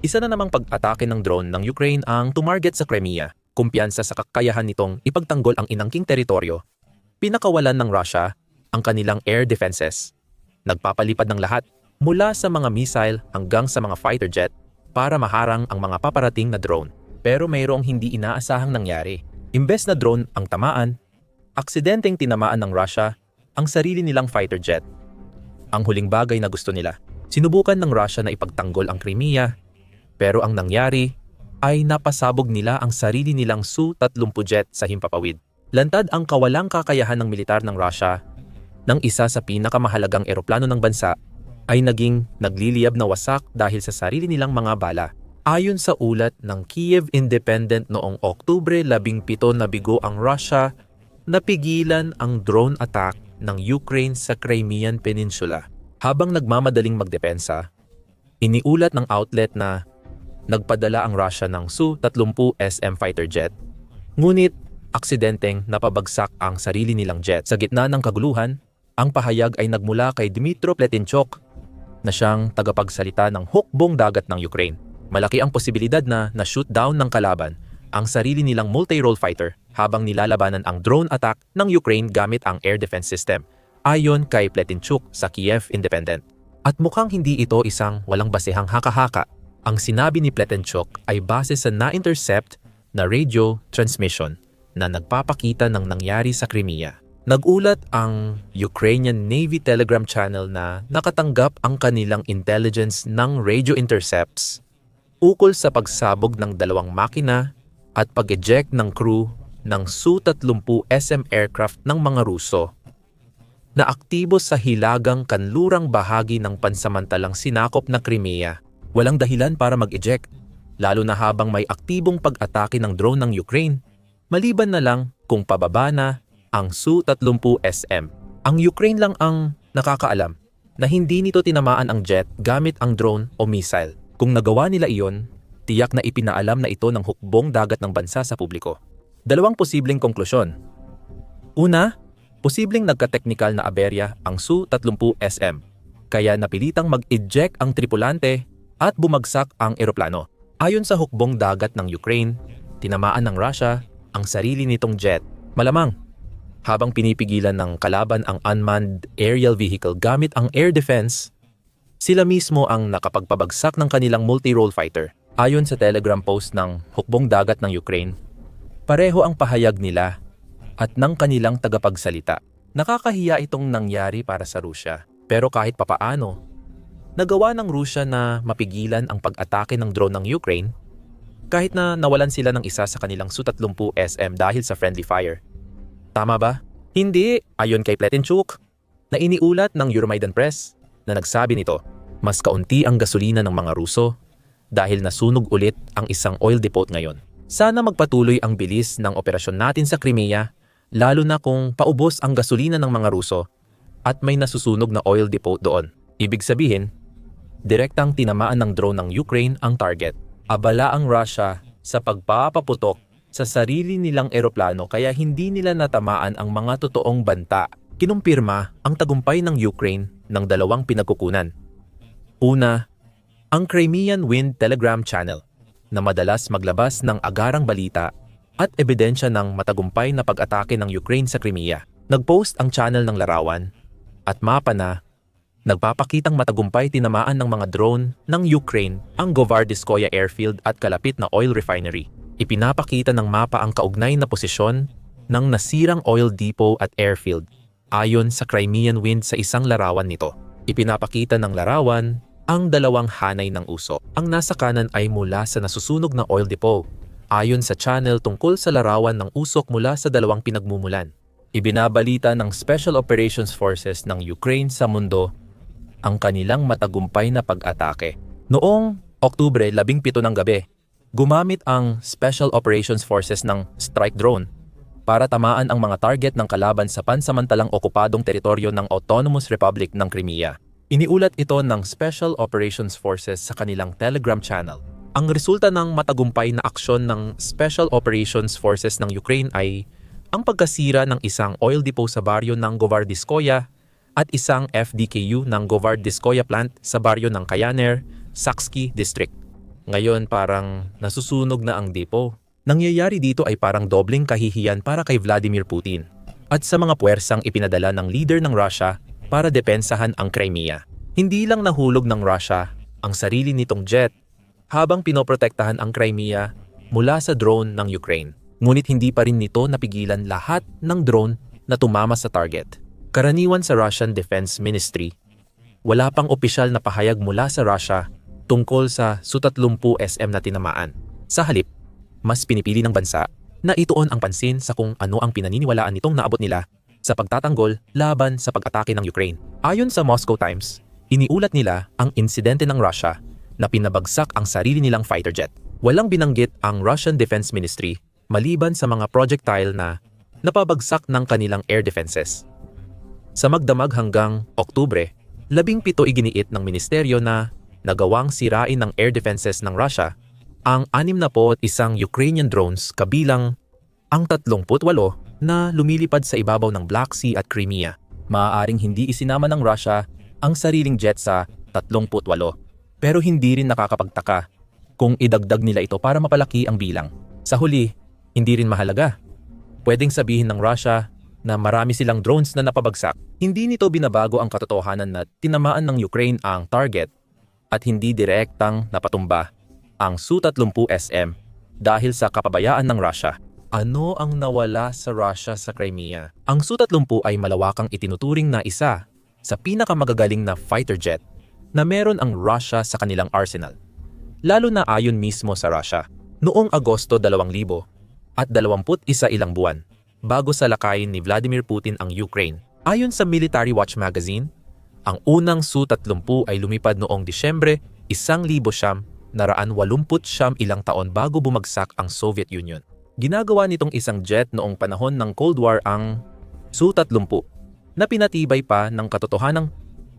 Isa na namang pag-atake ng drone ng Ukraine ang tumarget sa Crimea, kumpiyansa sa kakayahan nitong ipagtanggol ang inangking teritoryo. Pinakawalan ng Russia ang kanilang air defenses. Nagpapalipad ng lahat mula sa mga missile hanggang sa mga fighter jet para maharang ang mga paparating na drone. Pero mayroong hindi inaasahang nangyari. Imbes na drone ang tamaan, aksidenteng tinamaan ng Russia ang sarili nilang fighter jet. Ang huling bagay na gusto nila. Sinubukan ng Russia na ipagtanggol ang Crimea, pero ang nangyari ay napasabog nila ang sarili nilang Su-30 jet sa himpapawid. Lantad ang kawalang kakayahan ng militar ng Russia ng isa sa pinakamahalagang eroplano ng bansa ay naging nagliliyab na wasak dahil sa sarili nilang mga bala. Ayon sa ulat ng Kiev Independent noong Oktubre 17 nabigo ang Russia napigilan ang drone attack ng Ukraine sa Crimean Peninsula. Habang nagmamadaling magdepensa, iniulat ng outlet na nagpadala ang Russia ng Su-30 SM fighter jet. Ngunit aksidenteng napabagsak ang sarili nilang jet. Sa gitna ng kaguluhan, ang pahayag ay nagmula kay Dmytro Pletinchuk na siyang tagapagsalita ng hukbong dagat ng Ukraine. Malaki ang posibilidad na na-shoot down ng kalaban ang sarili nilang multi-role fighter habang nilalabanan ang drone attack ng Ukraine gamit ang air defense system, ayon kay Pletinchuk sa Kiev Independent. At mukhang hindi ito isang walang basehang haka-haka. Ang sinabi ni Pletinchuk ay base sa na-intercept na radio transmission na nagpapakita ng nangyari sa Crimea. Nagulat ang Ukrainian Navy Telegram channel na nakatanggap ang kanilang intelligence ng radio intercepts ukol sa pagsabog ng dalawang makina at pag-eject ng crew ng Su-30 SM aircraft ng mga Ruso na aktibo sa hilagang kanlurang bahagi ng pansamantalang sinakop na Crimea. Walang dahilan para mag-eject, lalo na habang may aktibong pag-atake ng drone ng Ukraine, maliban na lang kung pababa na ang Su-30 SM. Ang Ukraine lang ang nakakaalam na hindi nito tinamaan ang jet gamit ang drone o missile. Kung nagawa nila iyon, tiyak na ipinaalam na ito ng hukbong dagat ng bansa sa publiko. Dalawang posibleng konklusyon. Una, posibleng nagka-technical na aberya ang Su-30 SM, kaya napilitang mag-eject ang tripulante at bumagsak ang eroplano. Ayon sa hukbong dagat ng Ukraine, tinamaan ng Russia ang sarili nitong jet. Malamang, habang pinipigilan ng kalaban ang unmanned aerial vehicle gamit ang air defense, sila mismo ang nakapagpabagsak ng kanilang multi-role fighter. Ayon sa telegram post ng hukbong dagat ng Ukraine, pareho ang pahayag nila at ng kanilang tagapagsalita. Nakakahiya itong nangyari para sa Rusya. Pero kahit papaano, nagawa ng Rusya na mapigilan ang pag-atake ng drone ng Ukraine kahit na nawalan sila ng isa sa kanilang Su-30 SM dahil sa friendly fire. Tama ba? Hindi, ayon kay Pletinchuk, na iniulat ng Euromaidan Press na nagsabi nito, mas kaunti ang gasolina ng mga Ruso dahil nasunog ulit ang isang oil depot ngayon. Sana magpatuloy ang bilis ng operasyon natin sa Crimea, lalo na kung paubos ang gasolina ng mga Ruso at may nasusunog na oil depot doon. Ibig sabihin, direktang tinamaan ng drone ng Ukraine ang target. Abala ang Russia sa pagpapaputok sa sarili nilang eroplano kaya hindi nila natamaan ang mga totoong banta. Kinumpirma ang tagumpay ng Ukraine ng dalawang pinagkukunan. Una, ang Crimean Wind Telegram Channel na madalas maglabas ng agarang balita at ebidensya ng matagumpay na pag-atake ng Ukraine sa Crimea. Nagpost ang channel ng larawan at mapa na nagpapakitang matagumpay tinamaan ng mga drone ng Ukraine ang Govardiskoye Airfield at kalapit na oil refinery. Ipinapakita ng mapa ang kaugnay na posisyon ng nasirang oil depot at airfield ayon sa Crimean Wind sa isang larawan nito. Ipinapakita ng larawan ang dalawang hanay ng usok. Ang nasa kanan ay mula sa nasusunog na oil depot ayon sa channel tungkol sa larawan ng usok mula sa dalawang pinagmumulan. Ibinabalita ng Special Operations Forces ng Ukraine sa mundo ang kanilang matagumpay na pag-atake. Noong Oktubre 17 ng gabi, gumamit ang Special Operations Forces ng strike drone para tamaan ang mga target ng kalaban sa pansamantalang okupadong teritoryo ng Autonomous Republic ng Crimea. Iniulat ito ng Special Operations Forces sa kanilang Telegram channel. Ang resulta ng matagumpay na aksyon ng Special Operations Forces ng Ukraine ay ang pagkasira ng isang oil depot sa baryo ng Govardiskoya at isang FDKU ng Govardiskoya plant sa baryo ng Kayaner, Saksky District. Ngayon parang nasusunog na ang depo. Nangyayari dito ay parang dobling kahihiyan para kay Vladimir Putin at sa mga puwersang ipinadala ng leader ng Russia para depensahan ang Crimea. Hindi lang nahulog ng Russia ang sarili nitong jet habang pinoprotektahan ang Crimea mula sa drone ng Ukraine. Ngunit hindi pa rin nito napigilan lahat ng drone na tumama sa target. Karaniwan sa Russian Defense Ministry, wala pang opisyal na pahayag mula sa Russia tungkol sa Su-30 SM na tinamaan. Sa halip, mas pinipili ng bansa na ituon ang pansin sa kung ano ang pinaniniwalaan nitong naabot nila sa pagtatanggol laban sa pag-atake ng Ukraine. Ayon sa Moscow Times, iniulat nila ang insidente ng Russia na pinabagsak ang sarili nilang fighter jet. Walang binanggit ang Russian Defense Ministry maliban sa mga projectile na napabagsak ng kanilang air defenses. Sa magdamag hanggang Oktubre, labing pito iginiit ng ministeryo na nagawang sirain ng air defenses ng Russia ang 61 Ukrainian drones kabilang ang 38 na lumilipad sa ibabaw ng Black Sea at Crimea. Maaaring hindi isinama ng Russia ang sariling jet sa 38 pero hindi rin nakakapagtaka kung idagdag nila ito para mapalaki ang bilang. Sa huli, hindi rin mahalaga. Pwedeng sabihin ng Russia na marami silang drones na napabagsak. Hindi nito binabago ang katotohanan na tinamaan ng Ukraine ang target at hindi direktang napatumba ang Su-30 SM dahil sa kapabayaan ng Russia. Ano ang nawala sa Russia sa Crimea? Ang Su-30 ay malawakang itinuturing na isa sa pinakamagagaling na fighter jet na meron ang Russia sa kanilang arsenal. Lalo na ayon mismo sa Russia. Noong Agosto 2000 at 21 ilang buwan bago salakayin ni Vladimir Putin ang Ukraine. Ayon sa Military Watch magazine, ang unang Su-30 ay lumipad noong Disyembre 1989 ilang taon bago bumagsak ang Soviet Union. Ginagawa nitong isang jet noong panahon ng Cold War ang Su-30 na pinatibay pa ng katotohanang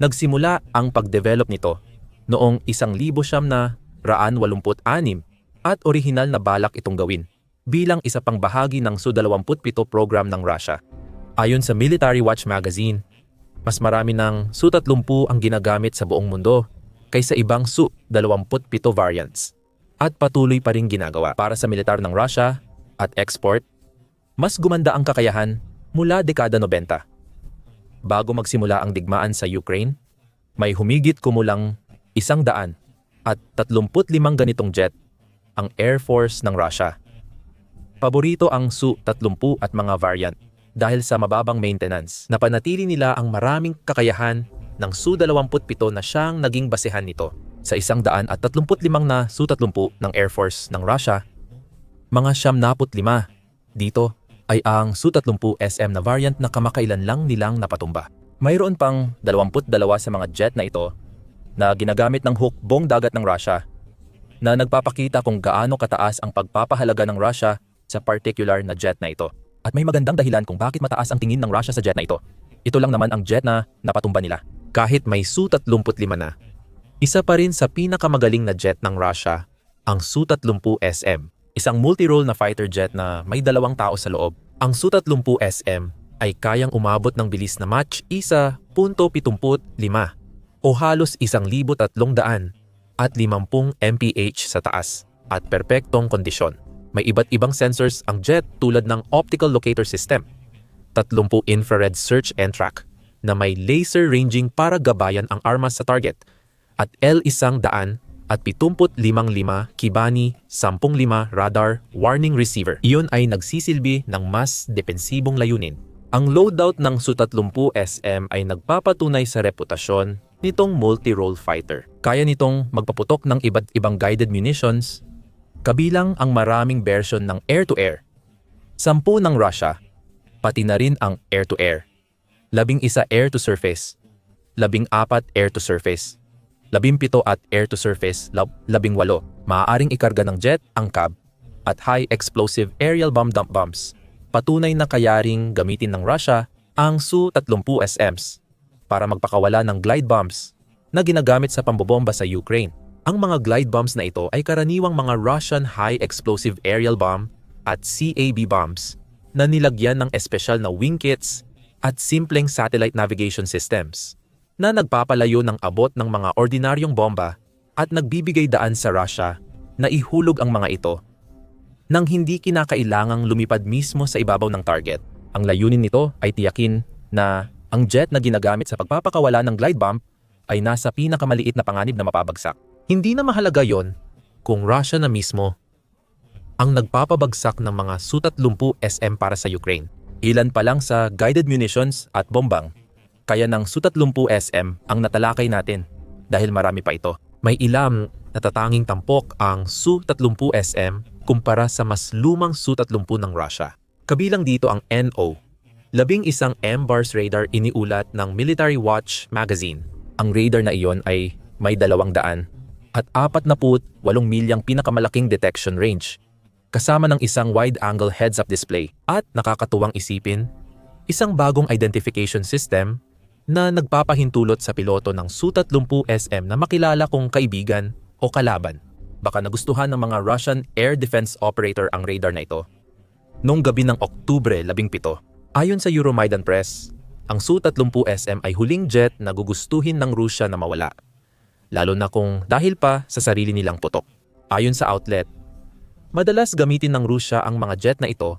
nagsimula ang pagdevelop nito noong 1986 at orihinal na balak itong gawin bilang isa pang bahagi ng Su-27 program ng Russia. Ayon sa Military Watch magazine, mas marami ng Su-30 ang ginagamit sa buong mundo kaysa ibang Su-27 variants at patuloy pa rin ginagawa para sa militar ng Russia at export, mas gumanda ang kakayahan mula dekada 90. Bago magsimula ang digmaan sa Ukraine, may humigit kumulang isang daan at 35 ganitong jet ang Air Force ng Russia. Paborito ang Su-30 at mga variant dahil sa mababang maintenance. Napanatili nila ang maraming kakayahan ng Su-27 na siyang naging basehan nito. Sa isang daan at 35 na Su-30 ng Air Force ng Russia, mga siyam naput lima dito ay ang Su-30 SM na variant na kamakailan lang nilang napatumba. Mayroon pang 22 sa mga jet na ito na ginagamit ng hukbong dagat ng Russia na nagpapakita kung gaano kataas ang pagpapahalaga ng Russia sa particular na jet na ito. At may magandang dahilan kung bakit mataas ang tingin ng Russia sa jet na ito. Ito lang naman ang jet na napatumba nila. Kahit may Su-35 na, isa pa rin sa pinakamagaling na jet ng Russia, ang Su-30 SM. Isang multi-role na fighter jet na may dalawang tao sa loob. Ang Su-30 SM ay kayang umabot ng bilis na Mach 1.75 o halos 1,300 at 50 mph sa taas at perpektong kondisyon. May iba't ibang sensors ang jet tulad ng optical locator system, 30 infrared search and track na may laser ranging para gabayan ang armas sa target at L100 at 75 Kibani 105 radar warning receiver. Iyon ay nagsisilbi ng mas depensibong layunin. Ang loadout ng Su-30 SM ay nagpapatunay sa reputasyon nitong multi-role fighter. Kaya nitong magpaputok ng iba't ibang guided munitions kabilang ang maraming version ng air-to-air. Sampu ng Russia, pati na rin ang air-to-air. Labing isa air-to-surface, labing apat air-to-surface, labing pito at air-to-surface, lab, labing walo. Maaaring ikarga ng jet, angkab, at high-explosive aerial bomb dump bombs. Patunay na kayaring gamitin ng Russia ang Su-30 SMs para magpakawala ng glide bombs na ginagamit sa pambobomba sa Ukraine. Ang mga glide bombs na ito ay karaniwang mga Russian High Explosive Aerial Bomb at CAB bombs na nilagyan ng espesyal na wing kits at simpleng satellite navigation systems na nagpapalayo ng abot ng mga ordinaryong bomba at nagbibigay daan sa Russia na ihulog ang mga ito nang hindi kinakailangang lumipad mismo sa ibabaw ng target. Ang layunin nito ay tiyakin na ang jet na ginagamit sa pagpapakawala ng glide bump ay nasa pinakamaliit na panganib na mapabagsak. Hindi na mahalaga yon kung Russia na mismo ang nagpapabagsak ng mga Su-30 SM para sa Ukraine. Ilan pa lang sa guided munitions at bombang. Kaya ng Su-30 SM ang natalakay natin dahil marami pa ito. May ilang natatanging tampok ang Su-30 SM kumpara sa mas lumang Su-30 ng Russia. Kabilang dito ang NO, labing isang M-bars radar iniulat ng Military Watch magazine. Ang radar na iyon ay may dalawang daan at apat na put walong milyang pinakamalaking detection range kasama ng isang wide-angle heads-up display at nakakatuwang isipin, isang bagong identification system na nagpapahintulot sa piloto ng Su-30 SM na makilala kung kaibigan o kalaban. Baka nagustuhan ng mga Russian air defense operator ang radar na ito. Noong gabi ng Oktubre 17, ayon sa Euromaidan Press, ang Su-30 SM ay huling jet na gugustuhin ng Rusya na mawala. Lalo na kung dahil pa sa sarili nilang putok. Ayon sa outlet, madalas gamitin ng Rusya ang mga jet na ito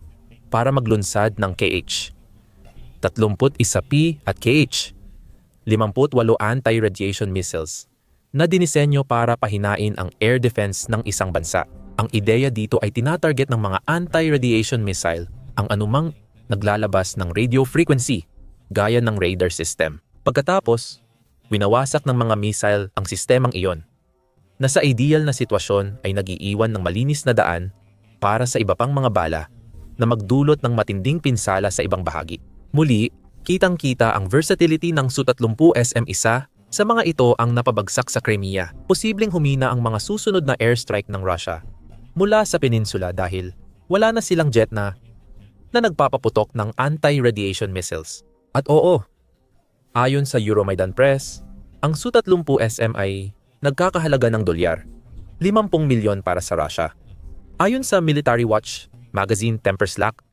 para maglunsad ng KH. 31P at KH, 58 anti-radiation missiles na dinisenyo para pahinain ang air defense ng isang bansa. Ang ideya dito ay tinatarget ng mga anti-radiation missile ang anumang naglalabas ng radio frequency gaya ng radar system. Pagkatapos, winawasak ng mga missile ang sistemang iyon na sa ideal na sitwasyon ay nagiiwan ng malinis na daan para sa iba pang mga bala na magdulot ng matinding pinsala sa ibang bahagi. Muli, kitang-kita ang versatility ng Su-30 SM-1 sa mga ito ang napabagsak sa Crimea. Posibleng humina ang mga susunod na airstrike ng Russia mula sa peninsula dahil wala na silang jet na na nagpapaputok ng anti-radiation missiles. At oo, ayon sa Euromaidan Press, ang Su-30 SM ay nagkakahalaga ng dolyar, 50 milyon para sa Russia. Ayon sa Military Watch magazine Temper Slack,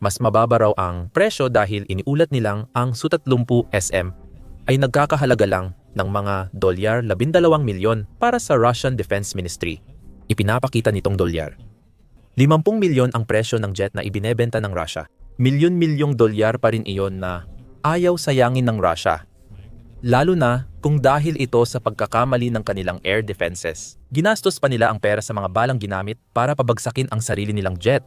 mas mababa raw ang presyo dahil iniulat nilang ang Su-30 SM ay nagkakahalaga lang ng mga dolyar 12 milyon para sa Russian Defense Ministry. Ipinapakita nitong dolyar. 50 milyon ang presyo ng jet na ibinebenta ng Russia. Milyon-milyong dolyar pa rin iyon na ayaw sayangin ng Russia. Lalo na kung dahil ito sa pagkakamali ng kanilang air defenses. Ginastos pa nila ang pera sa mga balang ginamit para pabagsakin ang sarili nilang jet.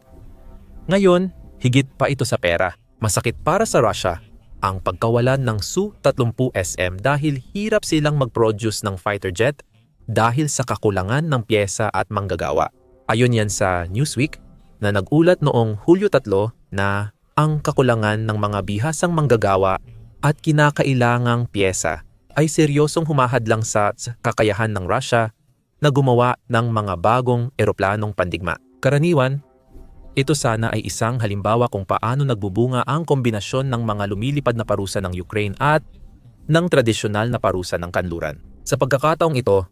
Ngayon, higit pa ito sa pera. Masakit para sa Russia ang pagkawalan ng Su-30 SM dahil hirap silang mag-produce ng fighter jet dahil sa kakulangan ng pyesa at manggagawa. Ayon yan sa Newsweek na nagulat noong Hulyo 3 na ang kakulangan ng mga bihasang manggagawa at kinakailangang pyesa ay seryosong humahadlang sa kakayahan ng Russia na gumawa ng mga bagong eroplanong pandigma. Karaniwan, ito sana ay isang halimbawa kung paano nagbubunga ang kombinasyon ng mga lumilipad na parusa ng Ukraine at ng tradisyonal na parusa ng kanluran. Sa pagkakataong ito,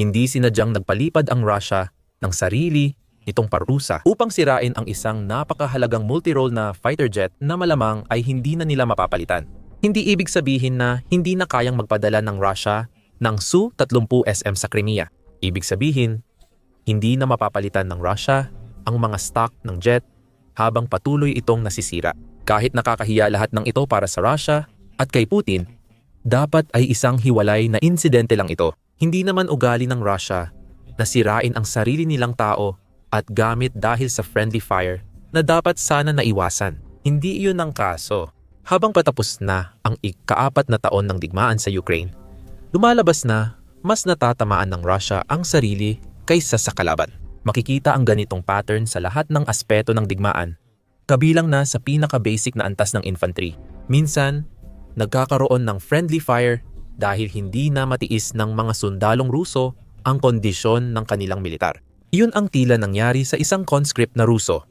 hindi sinadyang nagpalipad ang Russia ng sarili nitong parusa upang sirain ang isang napakahalagang multirole na fighter jet na malamang ay hindi na nila mapapalitan. Hindi ibig sabihin na hindi na kayang magpadala ng Russia ng Su-30 SM sa Crimea. Ibig sabihin, hindi na mapapalitan ng Russia ang mga stock ng jet habang patuloy itong nasisira. Kahit nakakahiya lahat ng ito para sa Russia at kay Putin, dapat ay isang hiwalay na insidente lang ito. Hindi naman ugali ng Russia na sirain ang sarili nilang tao at gamit dahil sa friendly fire na dapat sana naiwasan. Hindi iyon ang kaso. Habang patapos na ang ikaapat na taon ng digmaan sa Ukraine, lumalabas na mas natatamaan ng Russia ang sarili kaysa sa kalaban. Makikita ang ganitong pattern sa lahat ng aspeto ng digmaan, kabilang na sa pinaka-basic na antas ng infantry. Minsan, nagkakaroon ng friendly fire dahil hindi na matiis ng mga sundalong Ruso ang kondisyon ng kanilang militar. Iyon ang tila nangyari sa isang conscript na Ruso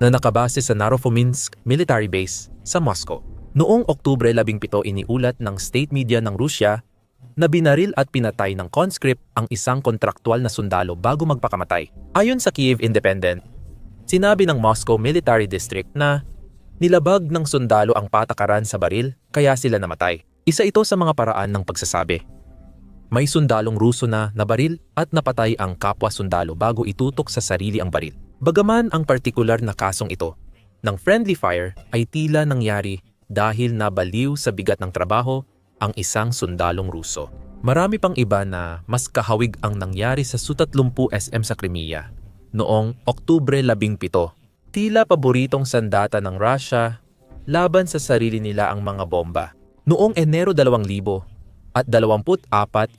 na nakabase sa Narofominsk Military Base sa Moscow. Noong Oktubre 17 iniulat ng state media ng Rusya na binaril at pinatay ng conscript ang isang kontraktual na sundalo bago magpakamatay. Ayon sa Kiev Independent, sinabi ng Moscow Military District na nilabag ng sundalo ang patakaran sa baril kaya sila namatay. Isa ito sa mga paraan ng pagsasabi May sundalong Ruso na nabaril at napatay ang kapwa sundalo bago itutok sa sarili ang baril. Bagaman ang partikular na kasong ito ng friendly fire ay tila nangyari dahil nabaliw sa bigat ng trabaho ang isang sundalong Ruso. Marami pang iba na mas kahawig ang nangyari sa Su-30 SM sa Crimea noong Oktubre 17. Tila paboritong sandata ng Russia laban sa sarili nila ang mga bomba. Noong Enero 2000 at 24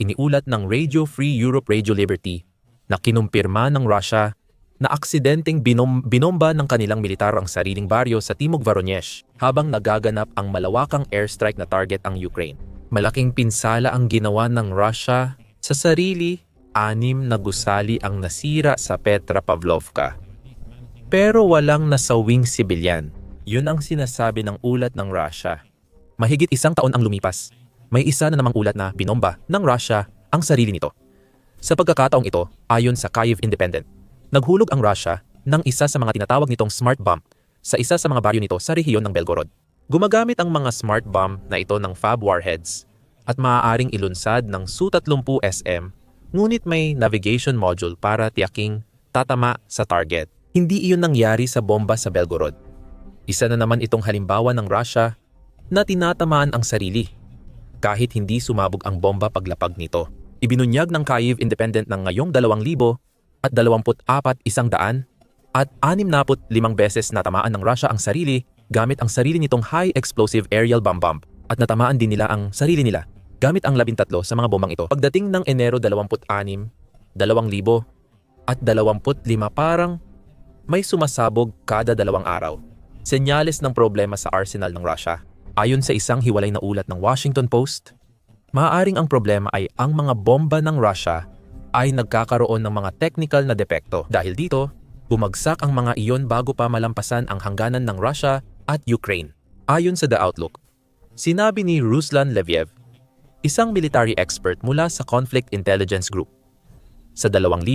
iniulat ng Radio Free Europe Radio Liberty na kinumpirma ng Russia na aksidenteng binom binomba ng kanilang militar ang sariling baryo sa Timog Voronezh habang nagaganap ang malawakang airstrike na target ang Ukraine. Malaking pinsala ang ginawa ng Russia sa sarili, anim na gusali ang nasira sa Petra Pavlovka. Pero walang nasawing sibilyan. Yun ang sinasabi ng ulat ng Russia. Mahigit isang taon ang lumipas. May isa na namang ulat na binomba ng Russia ang sarili nito. Sa pagkakataong ito, ayon sa Kyiv Independent, naghulog ang Russia ng isa sa mga tinatawag nitong smart bomb sa isa sa mga baryo nito sa rehiyon ng Belgorod. Gumagamit ang mga smart bomb na ito ng fab warheads at maaaring ilunsad ng Su-30 SM ngunit may navigation module para tiyaking tatama sa target. Hindi iyon nangyari sa bomba sa Belgorod. Isa na naman itong halimbawa ng Russia na tinatamaan ang sarili kahit hindi sumabog ang bomba paglapag nito. Ibinunyag ng Kyiv Independent ng ngayong 2,000 at 24 isang daan at 65 beses natamaan ng Russia ang sarili gamit ang sarili nitong high explosive aerial bomb bomb at natamaan din nila ang sarili nila gamit ang 13 sa mga bombang ito. Pagdating ng Enero 26, 2,000 at 25 parang may sumasabog kada dalawang araw. Senyales ng problema sa arsenal ng Russia. Ayon sa isang hiwalay na ulat ng Washington Post, maaaring ang problema ay ang mga bomba ng Russia ay nagkakaroon ng mga technical na depekto. Dahil dito, bumagsak ang mga iyon bago pa malampasan ang hangganan ng Russia at Ukraine. Ayon sa The Outlook, sinabi ni Ruslan Leviev, isang military expert mula sa Conflict Intelligence Group, sa 2,000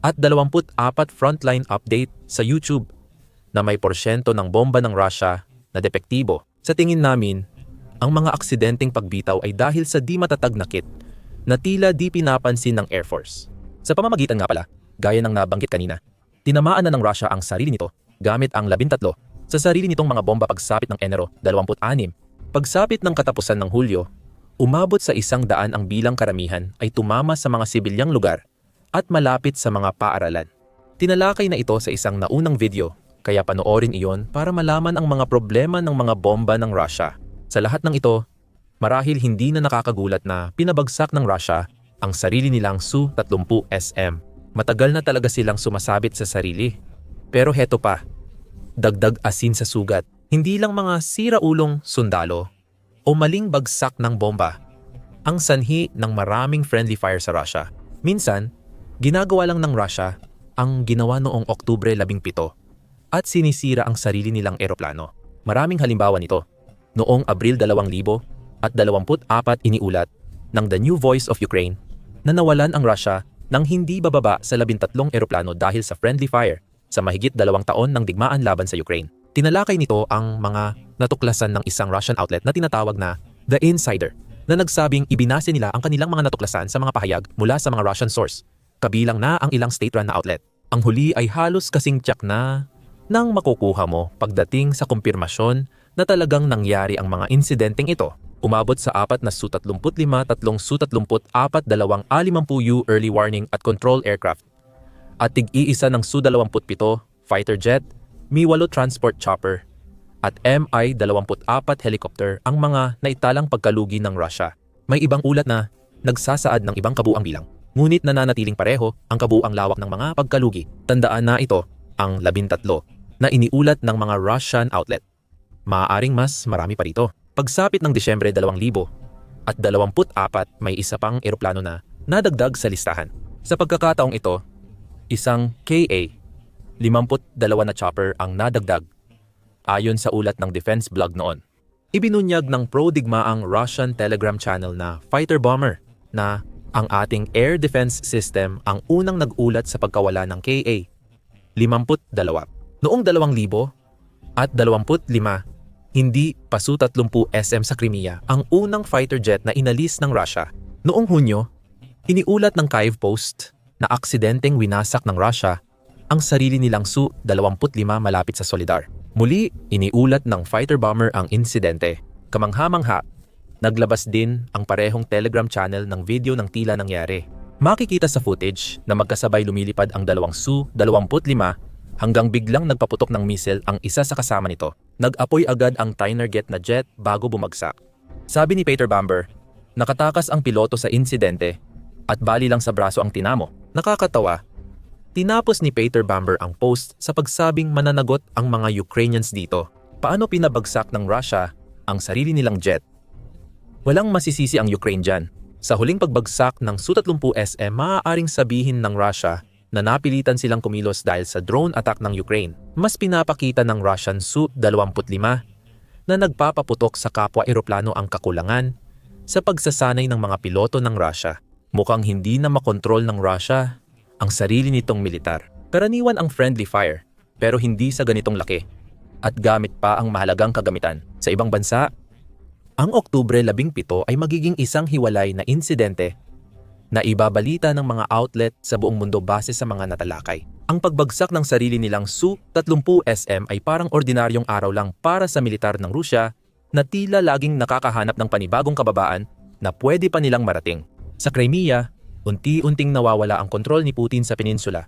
at 24 frontline update sa YouTube na may porsyento ng bomba ng Russia na depektibo. Sa tingin namin, ang mga aksidenteng pagbitaw ay dahil sa di matatag na kit na tila di pinapansin ng Air Force. Sa pamamagitan nga pala, gaya ng nabanggit kanina, tinamaan na ng Russia ang sarili nito gamit ang 13 sa sarili nitong mga bomba pagsapit ng Enero 26. Pagsapit ng katapusan ng Hulyo, umabot sa isang daan ang bilang karamihan ay tumama sa mga sibilyang lugar at malapit sa mga paaralan. Tinalakay na ito sa isang naunang video, kaya panoorin iyon para malaman ang mga problema ng mga bomba ng Russia. Sa lahat ng ito, marahil hindi na nakakagulat na pinabagsak ng Russia ang sarili nilang Su-30 SM. Matagal na talaga silang sumasabit sa sarili. Pero heto pa, dagdag asin sa sugat. Hindi lang mga siraulong sundalo o maling bagsak ng bomba ang sanhi ng maraming friendly fire sa Russia. Minsan, Ginagawa lang ng Russia ang ginawa noong Oktubre 17 at sinisira ang sarili nilang eroplano. Maraming halimbawa nito. Noong Abril 2000 at 24 iniulat ng The New Voice of Ukraine na nawalan ang Russia ng hindi bababa sa 13 eroplano dahil sa friendly fire sa mahigit dalawang taon ng digmaan laban sa Ukraine. Tinalakay nito ang mga natuklasan ng isang Russian outlet na tinatawag na The Insider na nagsabing ibinase nila ang kanilang mga natuklasan sa mga pahayag mula sa mga Russian source kabilang na ang ilang state-run na outlet. Ang huli ay halos kasing tsak na nang makukuha mo pagdating sa kumpirmasyon na talagang nangyari ang mga insidenteng ito. Umabot sa apat na Su-35, tatlong Su-34, dalawang A-50U early warning at control aircraft at tig-iisa ng Su-27 fighter jet, Mi-8 transport chopper at Mi-24 helicopter ang mga naitalang pagkalugi ng Russia. May ibang ulat na nagsasaad ng ibang kabuang bilang ngunit nananatiling pareho ang kabuang lawak ng mga pagkalugi. Tandaan na ito ang labintatlo na iniulat ng mga Russian outlet. Maaaring mas marami pa rito. Pagsapit ng Disyembre 2000 at 24 may isa pang eroplano na nadagdag sa listahan. Sa pagkakataong ito, isang KA 52 na chopper ang nadagdag ayon sa ulat ng defense blog noon. Ibinunyag ng pro-digmaang Russian Telegram channel na fighter bomber na ang ating air defense system ang unang nag-ulat sa pagkawala ng KA, 52. Noong 2000 at 25, hindi pa Su-30 SM sa Crimea ang unang fighter jet na inalis ng Russia Noong Hunyo, iniulat ng Kyiv Post na aksidenteng winasak ng Russia ang sarili nilang Su-25 malapit sa Solidar. Muli, iniulat ng fighter bomber ang insidente. Kamangha-mangha, naglabas din ang parehong Telegram channel ng video ng tila nangyari. Makikita sa footage na magkasabay lumilipad ang dalawang Su-25 hanggang biglang nagpaputok ng missile ang isa sa kasama nito. Nag-apoy agad ang Tynerget na jet bago bumagsak. Sabi ni Peter Bamber, nakatakas ang piloto sa insidente at bali lang sa braso ang tinamo. Nakakatawa, tinapos ni Peter Bamber ang post sa pagsabing mananagot ang mga Ukrainians dito. Paano pinabagsak ng Russia ang sarili nilang jet? Walang masisisi ang Ukraine dyan. Sa huling pagbagsak ng Su-30SM, maaaring sabihin ng Russia na napilitan silang kumilos dahil sa drone attack ng Ukraine. Mas pinapakita ng Russian Su-25 na nagpapaputok sa kapwa eroplano ang kakulangan sa pagsasanay ng mga piloto ng Russia. Mukhang hindi na makontrol ng Russia ang sarili nitong militar. Karaniwan ang friendly fire, pero hindi sa ganitong laki. At gamit pa ang mahalagang kagamitan. Sa ibang bansa, ang Oktubre 17 ay magiging isang hiwalay na insidente na ibabalita ng mga outlet sa buong mundo base sa mga natalakay. Ang pagbagsak ng sarili nilang Su-30SM ay parang ordinaryong araw lang para sa militar ng Rusya na tila laging nakakahanap ng panibagong kababaan na pwede pa nilang marating. Sa Crimea, unti-unting nawawala ang kontrol ni Putin sa peninsula.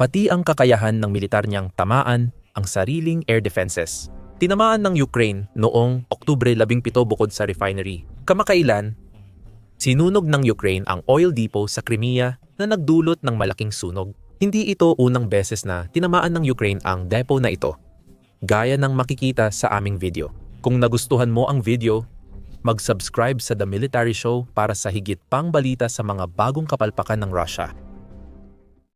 Pati ang kakayahan ng militar niyang tamaan ang sariling air defenses. Tinamaan ng Ukraine noong Oktubre 17 bukod sa refinery. Kamakailan, sinunog ng Ukraine ang oil depot sa Crimea na nagdulot ng malaking sunog. Hindi ito unang beses na tinamaan ng Ukraine ang depot na ito. Gaya ng makikita sa aming video. Kung nagustuhan mo ang video, mag-subscribe sa The Military Show para sa higit pang balita sa mga bagong kapalpakan ng Russia.